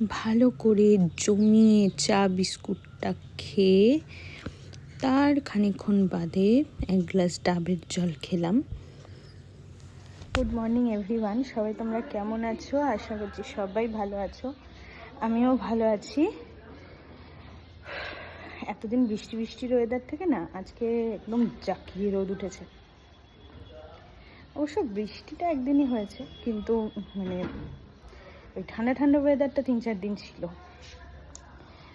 ভালো করে জমিয়ে চা বিস্কুটটা খেয়ে তার খানিকক্ষণ বাদে এক গ্লাস ডাবের জল খেলাম। গুড মর্নিং এভরিওয়ান সবাই তোমরা কেমন আছো? আশা করছি সবাই ভালো আছো। আমিও ভালো আছি। এতদিন বৃষ্টি বৃষ্টির ওয়েদার থেকে না, আজকে একদম জাকিয়ে রোদ উঠেছে। অবশ্য বৃষ্টিটা একদিনই হয়েছে, কিন্তু মানে ওই ঠান্ডা ঠান্ডা ওয়েদারটা তিন চার দিন ছিল।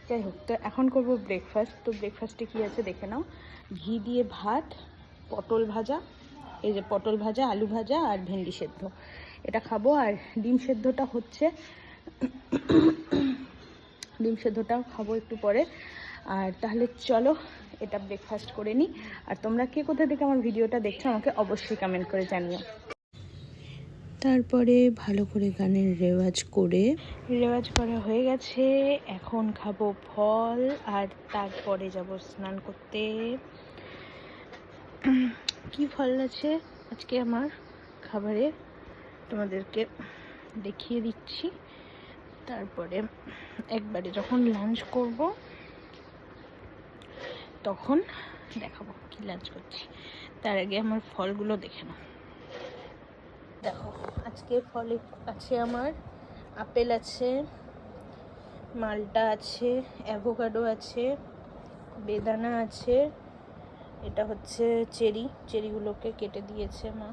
যাই হোক, তো এখন করব ব্রেকফাস্ট তো ব্রেকফাস্টে কী আছে দেখে নাও। ঘি দিয়ে ভাত, পটল ভাজা, এই যে পটল ভাজা, আলু ভাজা আর ভেন্ডি সেদ্ধ। এটা খাব। আর ডিম সেদ্ধটা হচ্ছে, ডিম সেদ্ধটাও খাব একটু পরে। আর তাহলে চলো, এটা ব্রেকফাস্ট করে নিই। আর তোমরা কে কোথা থেকে আমার ভিডিওটা দেখছ, আমাকে অবশ্যই কমেন্ট করে জানিও। তারপরে ভালো করে গানের রেওয়াজ করে। রেওয়াজ করা হয়ে গেছে। এখন খাব ফল আর তারপরে যাব স্নান করতে। কি ফল আছে আজকে আমার খাবারে? তোমাদেরকে দেখিয়ে দিচ্ছি। তারপরে একবারে যখন লাঞ্চ করব, তখন দেখাবো কি লাঞ্চ করছি। তার আগে আমার ফলগুলো দেখে নাও। দেখো। আজকে ফলে আছে আমার, আপেল আছে, মালটা আছে, অ্যাভোকাডো আছে, বেদানা আছে, এটা হচ্ছে চেরি, চেরিগুলোকে কেটে দিয়েছে মা।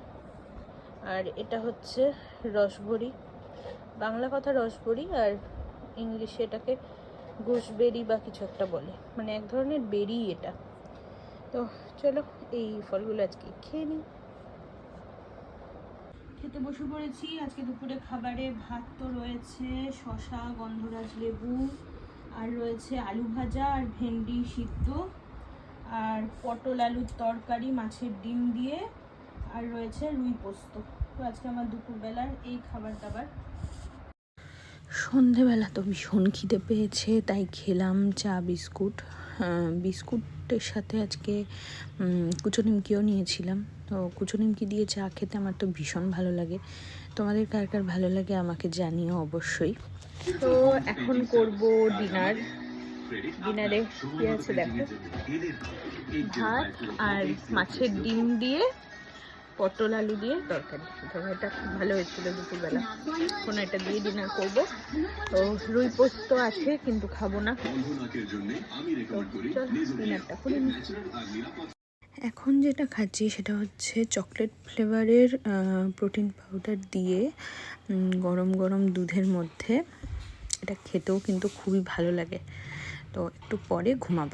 আর এটা হচ্ছে রসবড়ি, বাংলা কথা রসবড়ি আর ইংলিশে এটাকে ঘুষবেরি বা কিছু একটা বলে মানে এক ধরনের বেরি এটা। তো চলো এই ফলগুলো আজকে খেয়ে নিই। খেতে বসে পড়েছি। আজকে দুপুরে খাবারে ভাত তো রয়েছে শশা গন্ধরাজ লেবু, আর রয়েছে আলু ভাজা, আর ভেন্ডি সিদ্ধ, আর পটল আলুর তরকারি, মাছের ডিম দিয়ে, আর রয়েছে রুই পোস্ত। তো আজকে আমার দুপুরবেলার এই খাবার দাবার। সন্ধেবেলা তো ভীষণ খিদে পেয়েছে, তাই খেলাম চা, বিস্কুট। বিস্কুটের সাথে আজকে কুচো নিমকিও নিয়েছিলাম। তো কুচো নিমকি দিয়ে চা খেতে আমার তো ভীষণ ভালো লাগে। তোমাদের কার কার ভালো লাগে আমাকে জানিও অবশ্যই। তো এখন করব ডিনার। ডিনারে কী আছে দেখো? ভাত আর মাছের ডিম দিয়ে পটল আলু দিয়ে তরকারি। এটা খুব ভালো হয়েছিল দুপুরবেলা। কোনো এটা দিয়ে ডিনার করব। তো রুই পোস্ত আছে, কিন্তু খাব না। ডিনারটা করে এখন যেটা খাচ্ছি সেটা হচ্ছে চকলেট ফ্লেভারের প্রোটিন পাউডার দিয়ে গরম গরম দুধের মধ্যে। এটা খেতেও কিন্তু খুবই ভালো লাগে। তো একটু পরে ঘুমাবো।